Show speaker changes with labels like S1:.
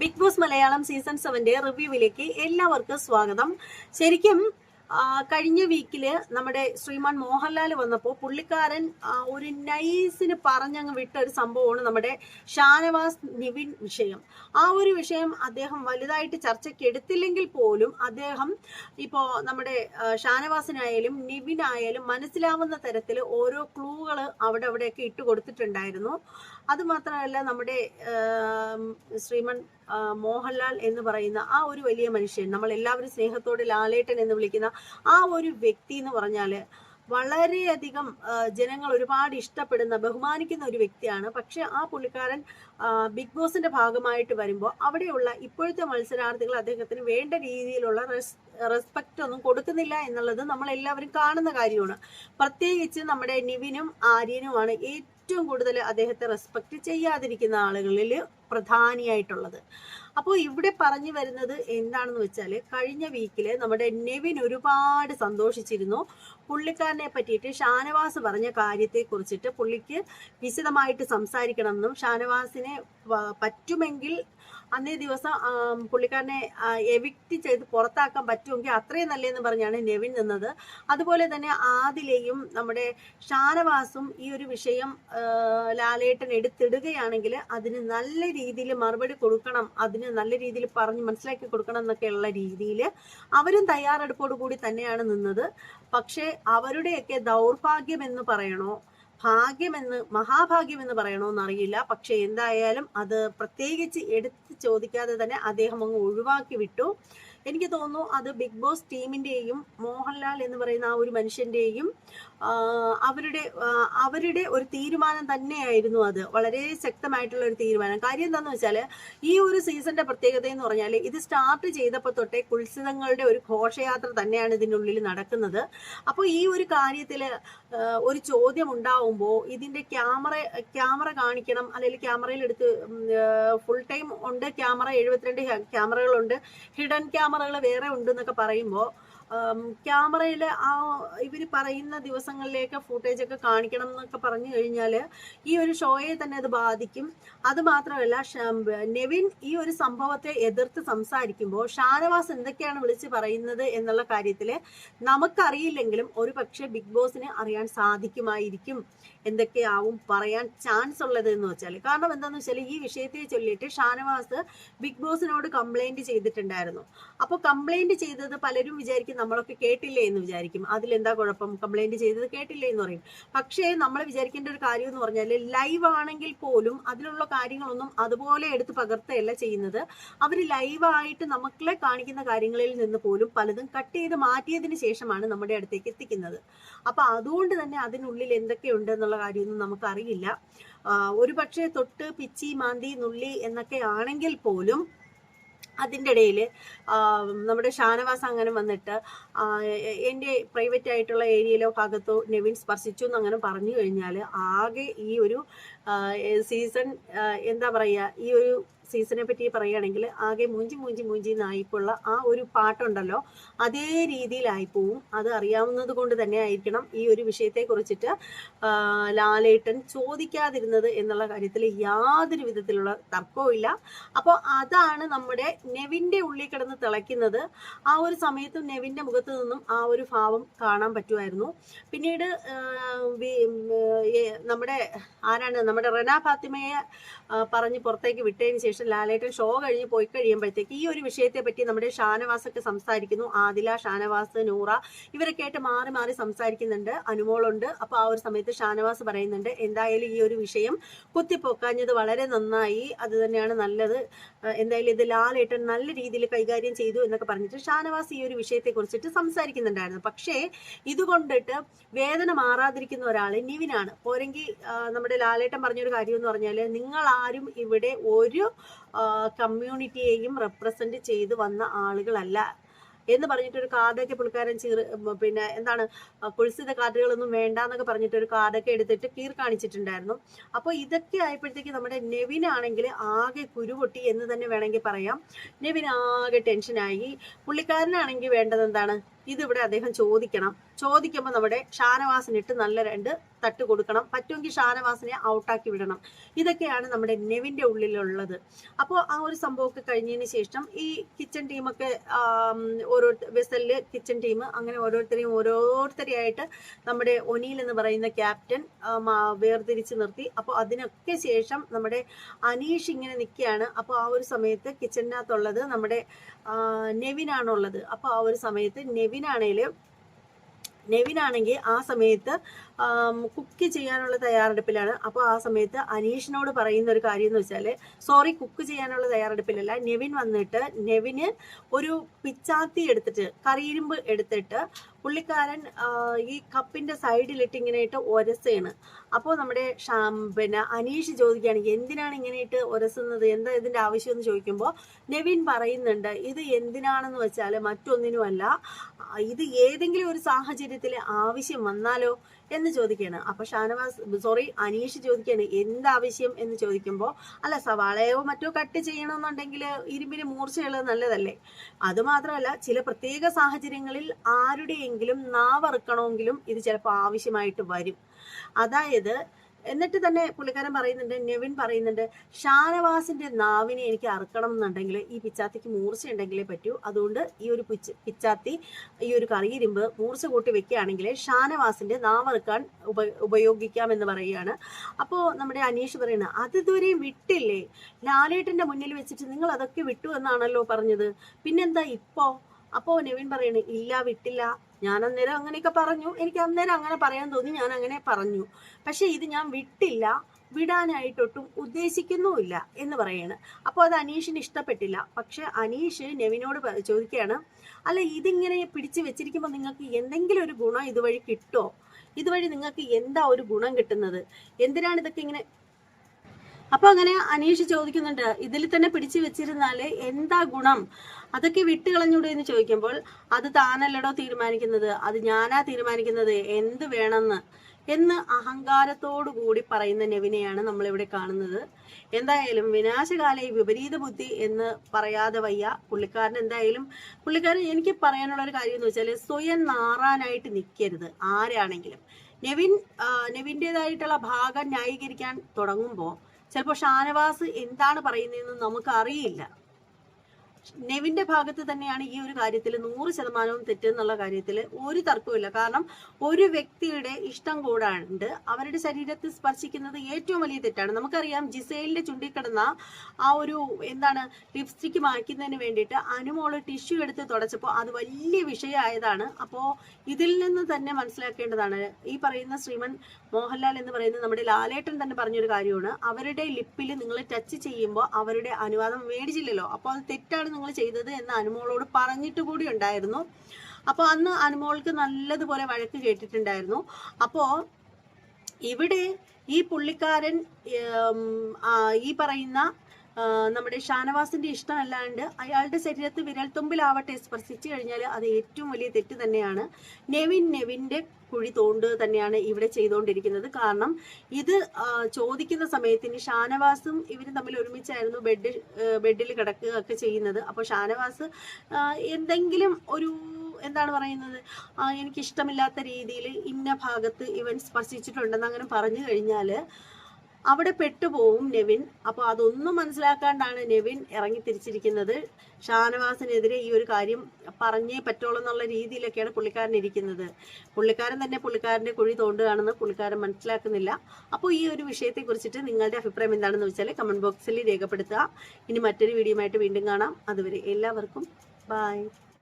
S1: Big Boss Malayalam season സെവന്റെ റിവ്യൂവിലേക്ക് എല്ലാവർക്കും സ്വാഗതം. ശരിക്കും കഴിഞ്ഞ വീക്കിൽ നമ്മുടെ ശ്രീമാൻ മോഹൻലാൽ വന്നപ്പോൾ പുള്ളിക്കാരൻ ഒരു നൈസിന് പറഞ്ഞങ്ങ് വിട്ട ഒരു സംഭവമാണ് നമ്മുടെ ഷാനവാസ് നിവിൻ വിഷയം. ആ ഒരു വിഷയം അദ്ദേഹം വലുതായിട്ട് ചർച്ചയ്ക്ക് എടുത്തില്ലെങ്കിൽ പോലും അദ്ദേഹം ഇപ്പോ നമ്മുടെ ഷാനവാസിനായാലും നിവിനായാലും മനസ്സിലാവുന്ന തരത്തിൽ ഓരോ ക്ലൂകൾ അവിടെ അവിടെയൊക്കെ ഇട്ട് കൊടുത്തിട്ടുണ്ടായിരുന്നു. അത് മാത്രമല്ല നമ്മുടെ ശ്രീമാൻ മോഹൻലാൽ എന്ന് പറയുന്ന ആ ഒരു വലിയ മനുഷ്യൻ നമ്മൾ എല്ലാവരും സ്നേഹത്തോടെ ലാലേട്ടൻ എന്ന് വിളിക്കുന്ന ആ ഒരു വ്യക്തി എന്ന് പറഞ്ഞാൽ വളരെയധികം ജനങ്ങൾ ഒരുപാട് ഇഷ്ടപ്പെടുന്ന ബഹുമാനിക്കുന്ന ഒരു വ്യക്തിയാണ്. പക്ഷെ ആ പുള്ളിക്കാരൻ ബിഗ് ബോസിന്റെ ഭാഗമായിട്ട് വരുമ്പോൾ അവിടെയുള്ള ഇപ്പോഴത്തെ മത്സരാർത്ഥികൾ അദ്ദേഹത്തിന് വേണ്ട രീതിയിലുള്ള റെസ് റെസ്പെക്റ്റ് ഒന്നും കൊടുക്കുന്നില്ല എന്നുള്ളത് നമ്മൾ എല്ലാവരും കാണുന്ന കാര്യമാണ്. പ്രത്യേകിച്ച് നമ്മുടെ നിവിനും ആര്യനുമാണ് ഏറ്റവും കൂടുതൽ അദ്ദേഹത്തെ റെസ്പെക്ട് ചെയ്യാതിരിക്കുന്ന ആളുകളിൽ പ്രധാനിയായിട്ടുള്ളത്. അപ്പോൾ ഇവിടെ പറഞ്ഞു വരുന്നത് എന്താണെന്ന് വെച്ചാൽ കഴിഞ്ഞ വീക്കിൽ നമ്മുടെ നെവിൻ ഒരുപാട് സന്തോഷിച്ചിരുന്നു. പുള്ളിക്കാരനെ പറ്റിയിട്ട് ഷാനവാസ് പറഞ്ഞ കാര്യത്തെ കുറിച്ചിട്ട് പുള്ളിക്ക് വിശദമായിട്ട് സംസാരിക്കണമെന്നും ഷാനവാസിനെ പറ്റുമെങ്കിൽ അന്നേ ദിവസം പുള്ളിക്കാരനെ എവിക്റ്റ് ചെയ്ത് പുറത്താക്കാൻ പറ്റുമെങ്കിൽ അത്രയും നല്ലതെന്ന് പറഞ്ഞാണ് നെവിൻ നിന്നത്. അതുപോലെ തന്നെ ആദിലെയും നമ്മുടെ ഷാനവാസും ഈ ഒരു വിഷയം ലാലേട്ടൻ എടുത്തിടുകയാണെങ്കിൽ അതിന് നല്ല രീതിയിൽ മറുപടി കൊടുക്കണം അതിന് നല്ല രീതിയിൽ പറഞ്ഞ് മനസ്സിലാക്കി കൊടുക്കണം എന്നൊക്കെയുള്ള രീതിയിൽ അവരും തയ്യാറെടുപ്പോടു കൂടി തന്നെയാണ് നിന്നത്. പക്ഷേ അവരുടെയൊക്കെ ദൗർഭാഗ്യം എന്ന് പറയണോ ഭാഗ്യമെന്ന് മഹാഭാഗ്യമെന്ന് പറയണോന്ന് അറിയില്ല പക്ഷെ എന്തായാലും അത് പ്രത്യേകിച്ച് എടുത്ത് ചോദിക്കാതെ തന്നെ അദ്ദേഹം അങ്ങ് ഒഴിവാക്കി വിട്ടു. എനിക്ക് തോന്നുന്നു അത് ബിഗ് ബോസ് ടീമിന്റെയും മോഹൻലാൽ എന്ന് പറയുന്ന ആ ഒരു മനുഷ്യന്റെയും അവരുടെ അവരുടെ ഒരു തീരുമാനം തന്നെയായിരുന്നു അത്. വളരെ ശക്തമായിട്ടുള്ള ഒരു തീരുമാനം. കാര്യം എന്താണെന്ന് വെച്ചാൽ ഈ ഒരു സീസണിന്റെ പ്രത്യേകത എന്ന് പറഞ്ഞാൽ ഇത് സ്റ്റാർട്ട് ചെയ്തപ്പോൾ തൊട്ടേ കുത്സിതങ്ങളുടെ ഒരു ഘോഷയാത്ര തന്നെയാണ് ഇതിനുള്ളിൽ നടക്കുന്നത്. അപ്പോൾ ഈ ഒരു കാര്യത്തിൽ ഒരു ചോദ്യം ഉണ്ടാവുമ്പോൾ ഇതിന്റെ ക്യാമറ ക്യാമറ കാണിക്കണം അല്ലെങ്കിൽ ക്യാമറയിൽ എടുത്ത് ഫുൾ ടൈം ഉണ്ട് ക്യാമറ എഴുപത്തിരണ്ട് ക്യാമറകളുണ്ട്. ഹിഡൻ ക്യാമറകൾ വേറെ ഉണ്ട് എന്നൊക്കെ പറയുമ്പോൾ ക്യാമറയിൽ ആ ഇവർ പറയുന്ന ദിവസങ്ങളിലേക്ക് ഫുട്ടേജ് ഒക്കെ കാണിക്കണം എന്നൊക്കെ പറഞ്ഞു കഴിഞ്ഞാൽ ഈ ഒരു ഷോയെ തന്നെ അത് ബാധിക്കും. അത് മാത്രമല്ല നെവിൻ ഈ ഒരു സംഭവത്തെ എതിർത്ത് സംസാരിക്കുമ്പോൾ ഷാനവാസ് എന്തൊക്കെയാണ് വിളിച്ച് പറയുന്നത് എന്നുള്ള കാര്യത്തിൽ നമുക്കറിയില്ലെങ്കിലും ഒരു പക്ഷേ ബിഗ് ബോസിന് അറിയാൻ സാധിക്കുമായിരിക്കും എന്തൊക്കെയാവും പറയാൻ ചാൻസ് ഉള്ളത് എന്ന് വെച്ചാൽ കാരണം എന്താണെന്ന് വെച്ചാൽ ഈ വിഷയത്തെ ചൊല്ലിയിട്ട് ഷാനവാസ് ബിഗ് ബോസിനോട് കംപ്ലൈന്റ് ചെയ്തിട്ടുണ്ടായിരുന്നു. അപ്പോൾ കംപ്ലൈന്റ് ചെയ്തത് പലരും വിചാരിക്കും നമ്മളൊക്കെ കേട്ടില്ലേ എന്ന് വിചാരിക്കും. അതിലെന്താ കുഴപ്പം? കംപ്ലൈന്റ് ചെയ്തത് കേട്ടില്ലേ എന്ന് പറയും. പക്ഷേ നമ്മൾ വിചാരിക്കേണ്ട ഒരു കാര്യം എന്ന് പറഞ്ഞാൽ ലൈവ് ആണെങ്കിൽ പോലും അതിലുള്ള കാര്യങ്ങളൊന്നും അതുപോലെ എടുത്ത് പകർത്തുകയല്ല ചെയ്യുന്നത്. അവർ ലൈവായിട്ട് നമുക്കെ കാണിക്കുന്ന കാര്യങ്ങളിൽ നിന്ന് പോലും പലതും കട്ട് ചെയ്ത് മാറ്റിയതിന് ശേഷമാണ് നമ്മുടെ അടുത്തേക്ക് എത്തിക്കുന്നത്. അപ്പൊ അതുകൊണ്ട് തന്നെ അതിനുള്ളിൽ എന്തൊക്കെയുണ്ട് എന്നുള്ള കാര്യമൊന്നും നമുക്കറിയില്ല. ഒരു പക്ഷേ തൊട്ട് പിച്ചി മാന്തി നുള്ളി എന്നൊക്കെ ആണെങ്കിൽ പോലും അതിന്റെ ഇടയിൽ നമ്മുടെ ഷാനവാസ് അങ്ങനെ വന്നിട്ട് എന്റെ പ്രൈവറ്റ് ആയിട്ടുള്ള ഏരിയയിലോ ഭാഗത്തോ നെവിൻ സ്പർശിച്ചു എന്ന് അങ്ങനെ പറഞ്ഞു കഴിഞ്ഞാൽ ആകെ ഈ ഒരു സീസൺ എന്താ പറയുക ഈ ഒരു സീസണെ പറ്റി പറയുകയാണെങ്കിൽ ആകെ മൂഞ്ചി മൂഞ്ചി മൂഞ്ചി നായിപ്പുള്ള ആ ഒരു പാട്ടുണ്ടല്ലോ. അതേ രീതിയിലായി പോവും അത് അറിയാവുന്നത് കൊണ്ട് തന്നെ ആയിരിക്കണം ഈ ഒരു വിഷയത്തെ കുറിച്ചിട്ട് ലാലേട്ടൻ ചോദിക്കാതിരുന്നത് എന്നുള്ള കാര്യത്തിൽ യാതൊരു വിധത്തിലുള്ള തർക്കവും ഇല്ല. അപ്പോൾ അതാണ് നമ്മുടെ നെവിന്റെ ഉള്ളിൽ കിടന്ന് തിളയ്ക്കുന്നത്. ആ ഒരു സമയത്തും നെവിന്റെ മുഖത്ത് നിന്നും ആ ഒരു ഭാവം കാണാൻ പറ്റുമായിരുന്നു. പിന്നീട് നമ്മുടെ ആരാണ്? നമ്മുടെ റെന ഫാത്തിമയെ പറഞ്ഞ് പുറത്തേക്ക് വിട്ടതിന് ശേഷം ലാലേട്ടൻ ഷോ കഴിഞ്ഞ് പോയി കഴിയുമ്പോഴത്തേക്ക് ഈ ഒരു വിഷയത്തെ പറ്റി നമ്മുടെ ഷാനവാസൊക്കെ സംസാരിക്കുന്നു. ആദില ഷാനവാസ് നൂറ ഇവരൊക്കെ ആയിട്ട് മാറി മാറി സംസാരിക്കുന്നുണ്ട്. അനുമോളുണ്ട്. അപ്പൊ ആ ഒരു സമയത്ത് ഷാനവാസ് പറയുന്നുണ്ട് എന്തായാലും ഈ ഒരു വിഷയം കുത്തിപ്പൊക്കാഞ്ഞത് വളരെ നന്നായി. അത് തന്നെയാണ് നല്ലത്. എന്തായാലും ഇത് ലാലേട്ടൻ നല്ല രീതിയിൽ കൈകാര്യം ചെയ്തു എന്നൊക്കെ പറഞ്ഞിട്ട് ഷാനവാസ് ഈ ഒരു വിഷയത്തെ കുറിച്ചിട്ട് സംസാരിക്കുന്നുണ്ടായിരുന്നു. പക്ഷേ ഇതുകൊണ്ടിട്ട് വേദന മാറാതിരിക്കുന്ന ഒരാൾ നിവിനാണ്. പോരെങ്കിൽ നമ്മുടെ ലാലേട്ടൻ പറഞ്ഞൊരു കാര്യം എന്ന് പറഞ്ഞാൽ നിങ്ങൾ ആരും ഇവിടെ ഒരു കമ്മ്യൂണിറ്റിയെയും റെപ്രസെന്റ് ചെയ്ത് വന്ന ആളുകളല്ല എന്ന് പറഞ്ഞിട്ട് ഒരു കാർഡൊക്കെ പുള്ളിക്കാരൻ ചീർ പിന്നെ എന്താണ് കുഴിച്ചിത കാർഡുകളൊന്നും വേണ്ട എന്നൊക്കെ പറഞ്ഞിട്ട് ഒരു കാർഡൊക്കെ എടുത്തിട്ട് കീർ കാണിച്ചിട്ടുണ്ടായിരുന്നു അപ്പോൾ ഇതൊക്കെ ആയപ്പോഴത്തേക്ക് നമ്മുടെ നെവിൻ ആണെങ്കിൽ ആകെ കുരുപൊട്ടി എന്ന് തന്നെ വേണമെങ്കിൽ പറയാം. നെവിൻ ആകെ ടെൻഷനായി പുള്ളിക്കാരനാണെങ്കിൽ വേണ്ടത് എന്താണ്? ഇതിവിടെ അദ്ദേഹം ചോദിക്കണം. ചോദിക്കുമ്പോൾ നമ്മുടെ ഷാനവാസിനിട്ട് നല്ല രണ്ട് തട്ട് കൊടുക്കണം. പറ്റുമെങ്കിൽ ഷാനവാസിനെ ഔട്ടാക്കി വിടണം. ഇതൊക്കെയാണ് നമ്മുടെ നെവിന്റെ ഉള്ളിലുള്ളത്. അപ്പോൾ ആ ഒരു സംഭവമൊക്കെ കഴിഞ്ഞതിന് ശേഷം ഈ കിച്ചൺ ടീമൊക്കെ ഓരോ വെസലിൽ കിച്ചൺ ടീം അങ്ങനെ ഓരോരുത്തരെയും ഓരോരുത്തരെയായിട്ട് നമ്മുടെ ഒനിയിൽ എന്ന് പറയുന്ന ക്യാപ്റ്റൻ വേർതിരിച്ച് നിർത്തി. അപ്പോൾ അതിനൊക്കെ ശേഷം നമ്മുടെ അനീഷ് ഇങ്ങനെ നിൽക്കുകയാണ്. അപ്പോൾ ആ ഒരു സമയത്ത് കിച്ചണിനകത്തുള്ളത് നമ്മുടെ നെവിനാണുള്ളത്. അപ്പോൾ ആ ഒരു സമയത്ത് നെവിനാണേൽ നെവിനാണെങ്കിൽ ആ സമയത്ത് കുക്ക് ചെയ്യാനുള്ള തയ്യാറെടുപ്പിലാണ്. അപ്പോൾ ആ സമയത്ത് അനീഷിനോട് പറയുന്ന ഒരു കാര്യം എന്ന് വെച്ചാൽ സോറി കുക്ക് ചെയ്യാനുള്ള തയ്യാറെടുപ്പിലല്ല. നെവിൻ വന്നിട്ട് നെവിന് ഒരു പിച്ചാത്തി എടുത്തിട്ട് കറിയിരുമ്പ് എടുത്തിട്ട് പുള്ളിക്കാരൻ ഈ കപ്പിന്റെ സൈഡിലിട്ട് ഇങ്ങനെ ഇട്ട് ഒരസാണ് അപ്പോൾ നമ്മുടെ പിന്നെ അനീഷ് ചോദിക്കുകയാണ് എന്തിനാണ് ഇങ്ങനെ ഇട്ട് ഒരസുന്നത്? എന്താ ഇതിന്റെ ആവശ്യം എന്ന് ചോദിക്കുമ്പോൾ നവീൻ പറയുന്നുണ്ട് ഇത് എന്തിനാണെന്ന് വെച്ചാൽ മറ്റൊന്നിനുമല്ല ഇത് ഏതെങ്കിലും ഒരു സാഹചര്യത്തിൽ ആവശ്യം വന്നാലോ? എന്ന് ചോദിക്കുകയാണ്. അപ്പൊ ഷാനവാസ് സോറി അനീഷ് ചോദിക്കുകയാണ് എന്താവശ്യം എന്ന് ചോദിക്കുമ്പോൾ അല്ല സവാളയോ മറ്റോ കട്ട് ചെയ്യണമെന്നുണ്ടെങ്കിൽ ഇരുമ്പിന് മൂർച്ചയുള്ളത് നല്ലതല്ലേ? അത് മാത്രമല്ല ചില പ്രത്യേക സാഹചര്യങ്ങളിൽ ആരുടെയെങ്കിലും നാവറുക്കണമെങ്കിലും ഇത് ചിലപ്പോൾ ആവശ്യമായിട്ട് വരും. അതായത് എന്നിട്ട് തന്നെ പുള്ളിക്കാരൻ പറയുന്നുണ്ട് നെവിൻ പറയുന്നുണ്ട് ഷാനവാസിന്റെ നാവിനെ എനിക്ക് അറുക്കണം എന്നുണ്ടെങ്കിൽ ഈ പിച്ചാത്തിക്ക് മൂർച്ച ഉണ്ടെങ്കിലേ പറ്റൂ. അതുകൊണ്ട് ഈ ഒരു പിച്ച് പിച്ചാത്തി ഈ ഒരു കറിയിരുമ്പ് മൂർച്ച കൂട്ടി വെക്കുകയാണെങ്കിൽ ഷാനവാസിന്റെ നാവറുക്കാൻ ഉപ ഉപയോഗിക്കാം എന്ന് പറയുകയാണ്. അപ്പോൾ നമ്മുടെ അനീഷ് പറയുന്നത് അത് ഇതുവരെയും വിട്ടില്ലേ? ലാലേട്ടന്റെ മുന്നിൽ വെച്ചിട്ട് നിങ്ങൾ അതൊക്കെ വിട്ടു എന്നാണല്ലോ പറഞ്ഞത്. പിന്നെന്താ ഇപ്പോ? അപ്പോ നെവിൻ പറയണേ ഇല്ല വിട്ടില്ല. ഞാൻ അന്നേരം അങ്ങനെയൊക്കെ പറഞ്ഞു. എനിക്ക് അന്നേരം അങ്ങനെ പറയാൻ തോന്നി ഞാൻ അങ്ങനെ പറഞ്ഞു. പക്ഷെ ഇത് ഞാൻ വിട്ടില്ല. വിടാനായിട്ടൊട്ടും ഉദ്ദേശിക്കുന്നുമില്ല എന്ന് പറയാണ്. അപ്പോൾ അത് അനീഷിന് ഇഷ്ടപ്പെട്ടില്ല. പക്ഷെ അനീഷ് നെവിനോട് ചോദിക്കുകയാണ് അല്ല ഇതിങ്ങനെ പിടിച്ചു വെച്ചിരിക്കുമ്പോൾ നിങ്ങൾക്ക് എന്തെങ്കിലും ഒരു ഗുണം ഇതുവഴി കിട്ടോ? ഇതുവഴി നിങ്ങൾക്ക് എന്താ ഒരു ഗുണം കിട്ടുന്നത്? എന്തിനാണ് ഇതൊക്കെ ഇങ്ങനെ അപ്പൊ അങ്ങനെ അനീഷ് ചോദിക്കുന്നുണ്ട് ഇതിൽ തന്നെ പിടിച്ചു വെച്ചിരുന്നാൽ എന്താ ഗുണം? അതൊക്കെ വിട്ട് കളഞ്ഞൂടെ? എന്ന് ചോദിക്കുമ്പോൾ അത് താനല്ലടോ തീരുമാനിക്കുന്നത്? അത് ഞാനാ തീരുമാനിക്കുന്നത്? എന്ത് വേണമെന്ന്? എന്ന് അഹങ്കാരത്തോടു കൂടി പറയുന്ന നെവിനെയാണ് നമ്മൾ ഇവിടെ കാണുന്നത്. എന്തായാലും വിനാശകാല വിപരീത ബുദ്ധി എന്ന് പറയാതെ വയ്യ. പുള്ളിക്കാരൻ എന്തായാലും പുള്ളിക്കാരൻ എനിക്ക് പറയാനുള്ള ഒരു കാര്യം എന്ന് വെച്ചാൽ സ്വയം നാറാനായിട്ട് നിൽക്കരുത് ആരാണെങ്കിലും. നെവിൻ നെവിന്റെതായിട്ടുള്ള ഭാഗം ന്യായീകരിക്കാൻ തുടങ്ങുമ്പോൾ ചിലപ്പോൾ ഷാനവാസ് എന്താണ് പറയുന്നതെന്ന് നമുക്ക് അറിയില്ല നെവിന്റെ ഭാഗത്ത് തന്നെയാണ് ഈ ഒരു കാര്യത്തിൽ നൂറ് ശതമാനവും തെറ്റെന്നുള്ള കാര്യത്തിൽ ഒരു തർക്കവുമില്ല. കാരണം ഒരു വ്യക്തിയുടെ ഇഷ്ടം കൂടാണ്ട് അവരുടെ ശരീരത്തിൽ സ്പർശിക്കുന്നത് ഏറ്റവും വലിയ തെറ്റാണ്. നമുക്കറിയാം ജിസൈലിന്റെ ചുണ്ടിൽ കിടന്ന ആ ഒരു എന്താണ് ലിപ്സ്റ്റിക് മായ്ക്കുന്നതിന് വേണ്ടിയിട്ട് അനുമോൾ ടിഷ്യൂ എടുത്ത് തുടച്ചപ്പോൾ അത് വലിയ വിഷയമായതാണ്. അപ്പോൾ ഇതിൽ നിന്ന് തന്നെ മനസ്സിലാക്കേണ്ടതാണ് ഈ പറയുന്ന ശ്രീമൻ മോഹൻലാൽ എന്ന് പറയുന്നത് നമ്മുടെ ലാലേട്ടൻ തന്നെ പറഞ്ഞൊരു കാര്യമാണ് അവരുടെ ലിപ്പിൽ നിങ്ങൾ ടച്ച് ചെയ്യുമ്പോൾ അവരുടെ അനുവാദം മേടിച്ചില്ലല്ലോ. അപ്പോൾ അത് തെറ്റാണ് നിങ്ങൾ ചെയ്തത് എന്ന് അനുമോളോട് പറഞ്ഞിട്ട് കൂടി ഉണ്ടായിരുന്നു. അപ്പോൾ അന്ന് അനുമോൾക്ക് നല്ലതുപോലെ വഴക്ക് കേട്ടിട്ടുണ്ടായിരുന്നു. അപ്പോൾ ഇവിടെ ഈ പുള്ളിക്കാരൻ ഈ പറയുന്ന നമ്മുടെ ഷാനവാസിന്റെ ഇഷ്ടമല്ലാണ്ട് അയാളുടെ ശരീരത്ത് വിരൽത്തുമ്പിലാവട്ടെ സ്പർശിച്ചു കഴിഞ്ഞാൽ അത് ഏറ്റവും വലിയ തെറ്റ് തന്നെയാണ്. നെവിൻ നെവിന്റെ കുഴി തോണ്ട് തന്നെയാണ് ഇവിടെ ചെയ്തുകൊണ്ടിരിക്കുന്നത്. കാരണം ഇത് ചോദിക്കുന്ന സമയത്തിന് ഷാനവാസും ഇവരും തമ്മിൽ ഒരുമിച്ചായിരുന്നു ബെഡ് ബെഡിൽ കിടക്കുക ഒക്കെ ചെയ്യുന്നത്. അപ്പോൾ ഷാനവാസ് എന്തെങ്കിലും ഒരു എന്താണ് പറയുന്നത്? എനിക്കിഷ്ടമില്ലാത്ത രീതിയിൽ ഇന്ന ഭാഗത്ത് ഇവൻ സ്പർശിച്ചിട്ടുണ്ടെന്ന് അങ്ങനെ പറഞ്ഞു കഴിഞ്ഞാൽ അവിടെ പെട്ടുപോകും നെവിൻ. അപ്പോൾ അതൊന്നും മനസ്സിലാക്കാണ്ടാണ് നെവിൻ ഇറങ്ങി തിരിച്ചിരിക്കുന്നത്. ഷാനവാസിനെതിരെ ഈ ഒരു കാര്യം പറഞ്ഞേ പറ്റുള്ളൂ എന്നുള്ള രീതിയിലൊക്കെയാണ് പുള്ളിക്കാരൻ ഇരിക്കുന്നത്. പുള്ളിക്കാരൻ തന്നെ പുള്ളിക്കാരന്റെ കുഴി തോണ്ടുകയാണെന്ന് പുള്ളിക്കാരൻ മനസ്സിലാക്കുന്നില്ല. അപ്പോൾ ഈ ഒരു വിഷയത്തെ കുറിച്ചിട്ട് നിങ്ങളുടെ അഭിപ്രായം എന്താണെന്ന് വെച്ചാൽ കമന്റ് ബോക്സിൽ രേഖപ്പെടുത്തുക. ഇനി മറ്റൊരു വീഡിയോ വീണ്ടും കാണാം. അതുവരെ എല്ലാവർക്കും ബൈ.